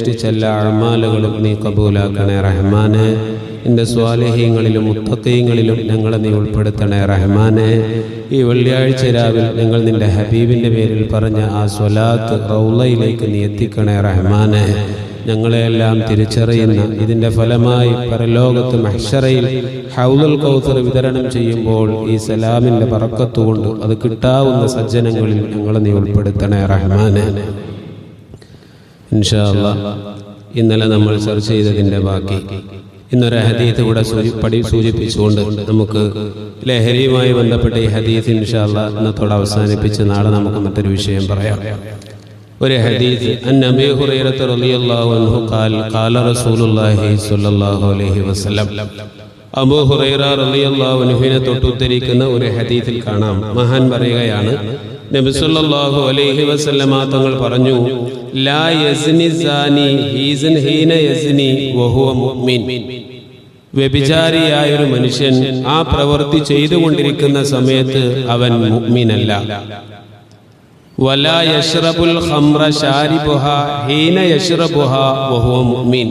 അനുഷ്ഠിച്ച എല്ലാ അഴമാലകളും നീ കബൂലാക്കണേ റഹ്മാനെ. എന്റെ സ്വാലഹ്യങ്ങളിലും മുത്തക്കയങ്ങളിലും ഞങ്ങളെ നീ ഉൾപ്പെടുത്തണേ റഹ്മാനെ. ഈ വെള്ളിയാഴ്ച രാവിലെ ഞങ്ങൾ നിന്റെ ഹബീബിന്റെ പേരിൽ പറഞ്ഞ ആ സ്വലാത്ത് റൗലയിലേക്ക് നീ എത്തിക്കണേ റഹ്മാനെ. ഞങ്ങളെയെല്ലാം തിരിച്ചറിയുന്ന ഇതിന്റെ ഫലമായി പരലോകത്ത് മഹ്ഷറയിൽ ഹൗദുൽ കൗസർ വിതരണം ചെയ്യുമ്പോൾ ഈ സലാമിന്റെ പറക്കത്തുകൊണ്ട് അത് കിട്ടാവുന്ന സജ്ജനങ്ങളിൽ ഞങ്ങളെ നീ ഉൾപ്പെടുത്തണേ റഹ്മാനെ. ഇൻഷാ അല്ലാ. ഇന്നലെ നമ്മൾ ചർച്ച ചെയ്തതിന്റെ ബാക്കി. ഇന്നൊരു ഹദീത്ത് കൂടെ പടി സൂചിപ്പിച്ചുകൊണ്ട് നമുക്ക് ലഹരിയുമായി ബന്ധപ്പെട്ട ഈ ഹദീത്ത് ഇൻഷാല്ല ഇന്നത്തോടെ അവസാനിപ്പിച്ച് നാളെ നമുക്ക് മറ്റൊരു വിഷയം പറയാം. ഒരു ഹദീത്ത് അൻ അബീ ഹുറൈറത്ത് റളിയല്ലാഹു അൻഹു ഖാൽ ഖാല റസൂലുള്ളാഹി സ്വല്ലല്ലാഹു അലൈഹി വസല്ലം. അബൂ ഹുറൈറ റളിയല്ലാഹു അൻഹുവിനെ തൊട്ടുദ്ധരിക്കുന്ന ഒരു ഹദീസിൽ കാണാം. മഹാൻ പറയുകയാണ് നബി സല്ലല്ലാഹു അലൈഹി വസല്ലമ തങ്ങൾ പറഞ്ഞു ലാ യസ്നി സാനി ഹീന യസ്നി വഹുവ മുഅ്മിൻ. വ്യഭിചാരിയായ ഒരു മനുഷ്യൻ ആ പ്രവൃത്തി ചെയ്തുകൊണ്ടിരിക്കുന്ന സമയത്ത് അവൻ മുഅ്മിനല്ല. വലാ യശ്റബുൽ ഖംറ ശാരിബുഹ ഹീന യശ്റബുഹ വഹുവ മുഅ്മിൻ.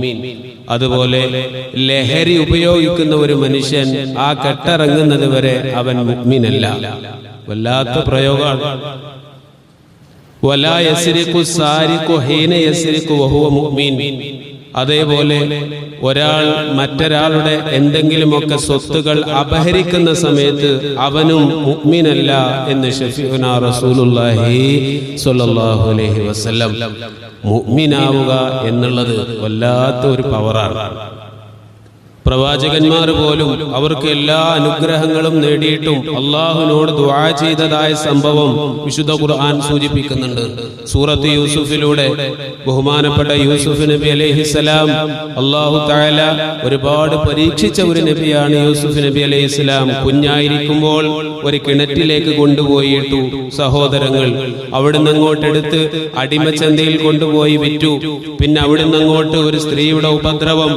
അതുപോലെ ലഹരി ഉപയോഗിക്കുന്ന ഒരു മനുഷ്യൻ ആ കെട്ടിറങ്ങുന്നത് വരെ അവൻ മുഗ്മിനല്ല. വല്ലാത്ത പ്രയോഗമാണ്. അതേപോലെ ഒരാൾ മറ്റൊരാളുടെ എന്തെങ്കിലുമൊക്കെ സ്വത്തുകൾ അപഹരിക്കുന്ന സമയത്ത് അവനും മുഗ്മിനല്ല എന്ന് ഷഫീന റസൂലുള്ളാഹി സ്വല്ലല്ലാഹു അലൈഹി വസല്ലം മുഅ്മിനാവുക എന്നുള്ളത് വല്ലാത്ത ഒരു പവറാണ് പ്രവാചകന്മാർ പോലും അവർക്ക് എല്ലാ അനുഗ്രഹങ്ങളും നേടിയിട്ടും അള്ളാഹുവിനോട് ദുആ ചെയ്തതായ സംഭവം വിശുദ്ധ ഖുർആൻ സൂചിപ്പിക്കുന്നുണ്ട്. സൂറത്ത് യൂസുഫിലൂടെ ബഹുമാനപ്പെട്ട യൂസുഫ് നബി അലൈഹിസ്സലാം അള്ളാഹു താല ഒരുപാട് പരീക്ഷിച്ച ഒരു നബിയാണ് യൂസുഫ് നബി അലൈഹിസ്സലാം കുഞ്ഞായിരിക്കുമ്പോൾ ഒരു കിണറ്റിലേക്ക് കൊണ്ടുപോയിട്ടു സഹോദരങ്ങൾ അവിടുന്ന് അങ്ങോട്ടെടുത്ത് അടിമച്ചന്തയിൽ കൊണ്ടുപോയി വിറ്റു. പിന്നെ അവിടുന്ന് അങ്ങോട്ട് ഒരു സ്ത്രീയുടെ ഉപദ്രവം.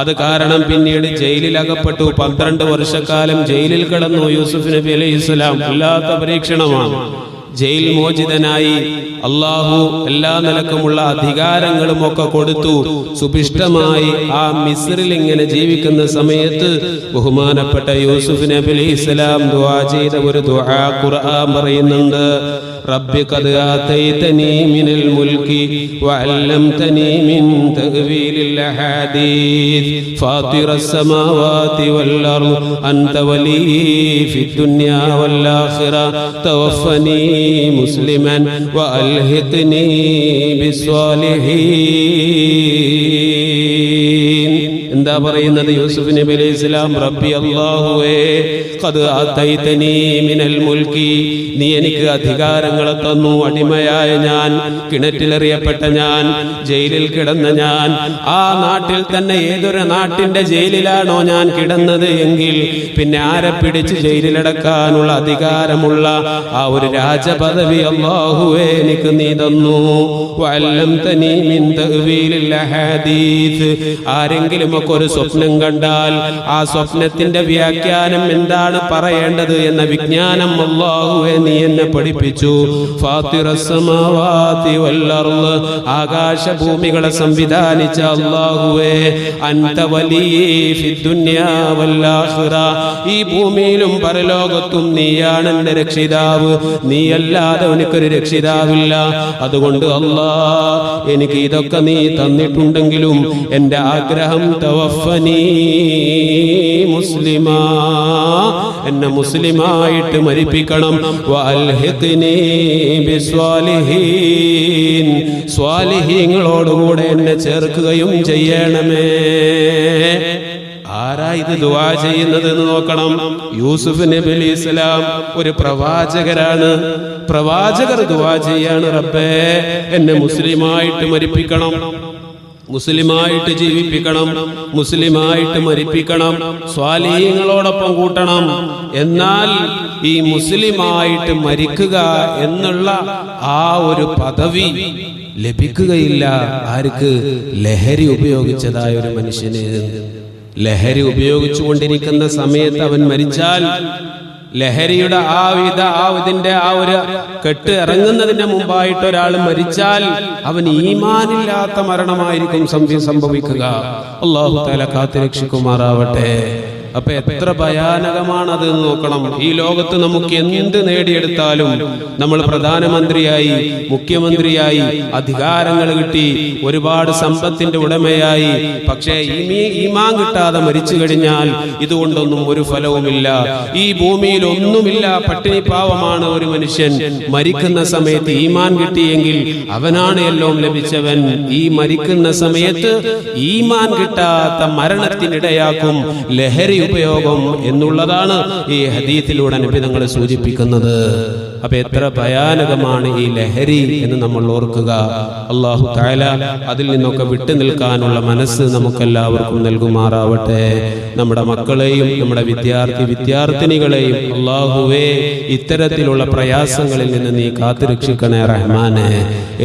അത് കാരണം പിന്നീട് ജയിലിൽ അകപ്പെട്ടു പന്ത്രണ്ട് വർഷക്കാലം ജയിലിൽ കിടന്നു യൂസുഫ് നബി അലൈഹി ഇസ്ലാം വല്ലാത്ത പരീക്ഷണമാണ്. ജയിൽ മോചിതനായി അള്ളാഹു എല്ലാ നിലക്കുമുള്ള അധികാരങ്ങളും ഒക്കെ കൊടുത്തു സുഭിഷ്ടമായി ആ മിസ്രിൽ ഇങ്ങനെ ജീവിക്കുന്ന സമയത്ത് ബഹുമാനപ്പെട്ട യൂസുഫ് നബി അലൈഹി ഇസ്ലാം ദുആ ചെയ്ത ഒരു ദുആ ഖുർആൻ പറയുന്നുണ്ട് رب قد آتيتني من الملك وعلمتني من تأويل الأحاديث فاطر السماوات والأرض أنت ولي في الدنيا والآخرة توفني مسلما وألهقني بالصالحين എന്താ പറയുന്നത് യൂസുഫ് നബി അലൈഹി ഇസ്ലാം റബ്ബി അല്ലാഹുവേ ഖദ് ആതൈതനി മിനൽ മുൽക്കി നീ എനിക്ക് അധികാരങ്ങളെ തന്നു. അടിമയായ ഞാൻ കിണറ്റിലെറിയപ്പെട്ട ഞാൻ ജയിലിൽ കിടന്ന ഞാൻ. ആ നാട്ടിൽ തന്നെ ഏതൊരു നാട്ടിന്റെ ജയിലിലാണോ ഞാൻ കിടന്നത് എങ്കിൽ പിന്നെ ആരെ പിടിച്ച് ജയിലിലടക്കാനുള്ള അധികാരമുള്ള ആ ഒരു രാജപദവി അള്ളാഹുവേ എനിക്ക് നീ തന്നു. അഹാദീസ്. ആരെങ്കിലും ഒക്കെ ഒരു സ്വപ്നം കണ്ടാൽ ആ സ്വപ്നത്തിന്റെ വ്യാഖ്യാനം എന്താണ് പറയേണ്ടത് എന്ന വിജ്ഞാനം അല്ലാഹുവേ നീ എന്നെ പഠിപ്പിച്ചു. വല്ലർൾ ആകാശഭൂമികളെ സംവിധാനിച്ച വല്ലാഖിറ ഈ ഭൂമിയിലും പരലോകത്തും നീയാണ് എന്റെ രക്ഷിതാവ്. നീയല്ലാതെ എനിക്കൊരു രക്ഷിതാവില്ല. അതുകൊണ്ട് അല്ലാ എനിക്ക് ഇതൊക്കെ നീ തന്നിട്ടുണ്ടെങ്കിലും എന്റെ ആഗ്രഹം തവഫനീ മുസ്ലിമാ. എന്നെ മുസ്ലിമായിട്ട് മരിപ്പിക്കണം. സ്വാലിഹീങ്ങളോടുകൂടെ എന്നെ ചേർക്കുകയും ചെയ്യണമേ. ആരാ ഇത് ദുവാ ചെയ്യുന്നത് എന്ന് നോക്കണം. യൂസുഫ് നബി അലി ഇസ്ലാം ഒരു പ്രവാചകരാണ്. പ്രവാചകർ ദുവാ ചെയ്യാണ് റബ്ബേ. എന്നെ മുസ്ലിമായിട്ട് മരിപ്പിക്കണം. മുസ്ലിമായിട്ട് ജീവിപ്പിക്കണം. മുസ്ലിമായിട്ട് മരിപ്പിക്കണം. സ്വാലീയങ്ങളോടൊപ്പം കൂട്ടണം. എന്നാൽ ഈ മുസ്ലിമായിട്ട് മരിക്കുക എന്നുള്ള ആ ഒരു പദവി ലഭിക്കുകയില്ല. ആർക്ക്? ലഹരി ഉപയോഗിച്ചതായ ഒരു മനുഷ്യന്. ലഹരി ഉപയോഗിച്ചുകൊണ്ടിരിക്കുന്ന സമയത്ത് അവൻ മരിച്ചാൽ ലഹരിയുടെ ആ വിധ ആ ഇതിന്റെ ആ ഒരു കെട്ട് ഇറങ്ങുന്നതിന് മുമ്പായിട്ട് ഒരാൾ മരിച്ചാൽ അവൻ ഈമാനില്ലാത്ത മരണമായിരിക്കും സംഭ- സംഭവിക്കുക. അള്ളാഹു തല കാത്തുരക്ഷിക്കുമാറാവട്ടെ. അപ്പൊ എത്ര ഭയാനകമാണത് എന്ന് നോക്കണം. ഈ ലോകത്ത് നമുക്ക് എന്ത് നേടിയെടുത്താലും നമ്മൾ പ്രധാനമന്ത്രിയായി മുഖ്യമന്ത്രിയായി അധികാരങ്ങൾ കിട്ടി ഒരുപാട് സമ്പത്തിന്റെ ഉടമയായി. പക്ഷേ ഈമാൻ കിട്ടാതെ മരിച്ചു കഴിഞ്ഞാൽ ഇതുകൊണ്ടൊന്നും ഒരു ഫലവുമില്ല. ഈ ഭൂമിയിൽ ഒന്നുമില്ല. പട്ടിണി പാവമാണ് ഒരു മനുഷ്യൻ. മരിക്കുന്ന സമയത്ത് ഈമാൻ കിട്ടിയെങ്കിൽ അവനാണ് എല്ലാം ലഭിച്ചവൻ. ഈ മരിക്കുന്ന സമയത്ത് ഈമാൻ കിട്ടാത്ത മരണത്തിനിടയാക്കും. ലഹരി ഉപയോഗം എന്നുള്ളതാണ് ഈ ഹദീത്തിലൂടെ നബി തങ്ങൾ സൂചിപ്പിക്കുന്നത്. അപ്പൊ എത്ര ഭയാനകമാണ് ഈ ലഹരി എന്ന് നമ്മൾ ഓർക്കുക. അള്ളാഹു താല അതിൽ നിന്നൊക്കെ വിട്ടു നിൽക്കാനുള്ള മനസ്സ് നമുക്കെല്ലാവർക്കും നൽകുമാറാവട്ടെ. നമ്മുടെ മക്കളെയും നമ്മുടെ വിദ്യാർത്ഥി വിദ്യാർത്ഥിനികളെയും അള്ളാഹുവേ ഇത്തരത്തിലുള്ള പ്രയാസങ്ങളിൽ നിന്ന് നീ കാത്തുരക്ഷിക്കണേ റഹ്മാനെ.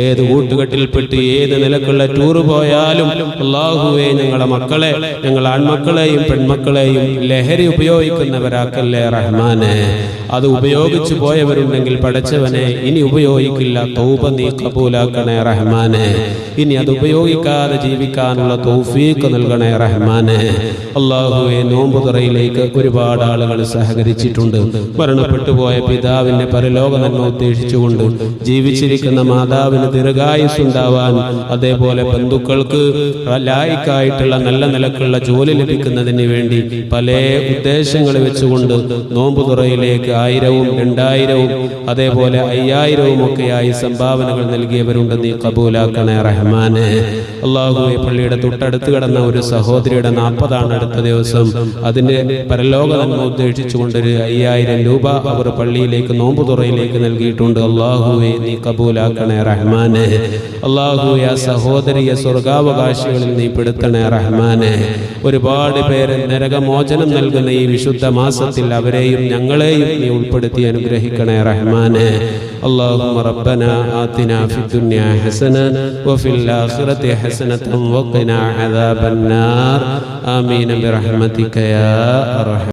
ഏത് കൂട്ടുകെട്ടിൽപ്പെട്ട് ഏത് നിലക്കുള്ള ടൂർ പോയാലും അള്ളാഹുവേ ഞങ്ങളുടെ മക്കളെ ഞങ്ങളുടെ ആൺമക്കളെയും പെൺമക്കളെയും ലഹരി ഉപയോഗിക്കുന്നവരാക്കല്ലേ റഹ്മാനെ. അത് ഉപയോഗിച്ചു പോയവരുണ്ടെങ്കിൽ പഠിച്ചവനെ ഇനി ഉപയോഗിക്കില്ല തൗബ നീ കബൂലാക്കണേ റഹ്മാനെ. ഇനി അത് ഉപയോഗിക്കാതെ ജീവിക്കാനുള്ള തൗഫീക്ക് നൽകണേ റഹ്മാനെ. അള്ളാഹുവെ നോമ്പുതുറയിലേക്ക് ഒരുപാട് ആളുകൾ സഹകരിച്ചിട്ടുണ്ട്. മരണപ്പെട്ടു പോയ പിതാവിന്റെ പരലോക നന്മ ഉദ്ദേശിച്ചുകൊണ്ട് ജീവിച്ചിരിക്കുന്ന മാതാവിന് ദീർഘായുസ് ഉണ്ടാവാൻ അതേപോലെ ബന്ധുക്കൾക്ക് ലായിക്കായിട്ടുള്ള നല്ല നിലക്കുള്ള ജോലി ലഭിക്കുന്നതിന് വേണ്ടി പല ഉദ്ദേശങ്ങൾ വെച്ചുകൊണ്ട് നോമ്പുതുറയിലേക്ക് ആയിരവും രണ്ടായിരവും അതേപോലെ അയ്യായിരവും ഒക്കെയായി സംഭാവനകൾ നൽകിയവരുണ്ട് നീ കബൂലാക്കണേ റഹ്മാന്. അള്ളാഹുവെ പള്ളിയുടെ തൊട്ടടുത്ത് കിടന്ന ഒരു സഹോദരിയുടെ നാൽപ്പതാണ് അടുത്ത ദിവസം. അതിന് പരലോക നന്മ ഉദ്ദേശിച്ചുകൊണ്ട് ഒരു അയ്യായിരം രൂപ അവർ പള്ളിയിലേക്ക് നോമ്പുതുറയിലേക്ക് നൽകിയിട്ടുണ്ട്. അള്ളാഹുവെ നീ കബൂലാക്കണേ റഹ്മാന്. അള്ളാഹുവെ ആ സഹോദരിയെ സ്വർഗാവകാശികളിൽ നീ പെടുത്തണേ റഹ്മാന്. ഒരുപാട് പേര് നരകമോചനം നൽകുന്ന ഈ വിശുദ്ധ മാസത്തിൽ അവരെയും ഞങ്ങളെയും നീ ഉൾപ്പെടുത്തി അനുഗ്രഹിക്കണേ റഹ്മാനെ اللهم ربنا آتنا في الدنيا حسنة وفي الآخرة حسنة وقنا عذاب النار آمين برحمتك يا أرحم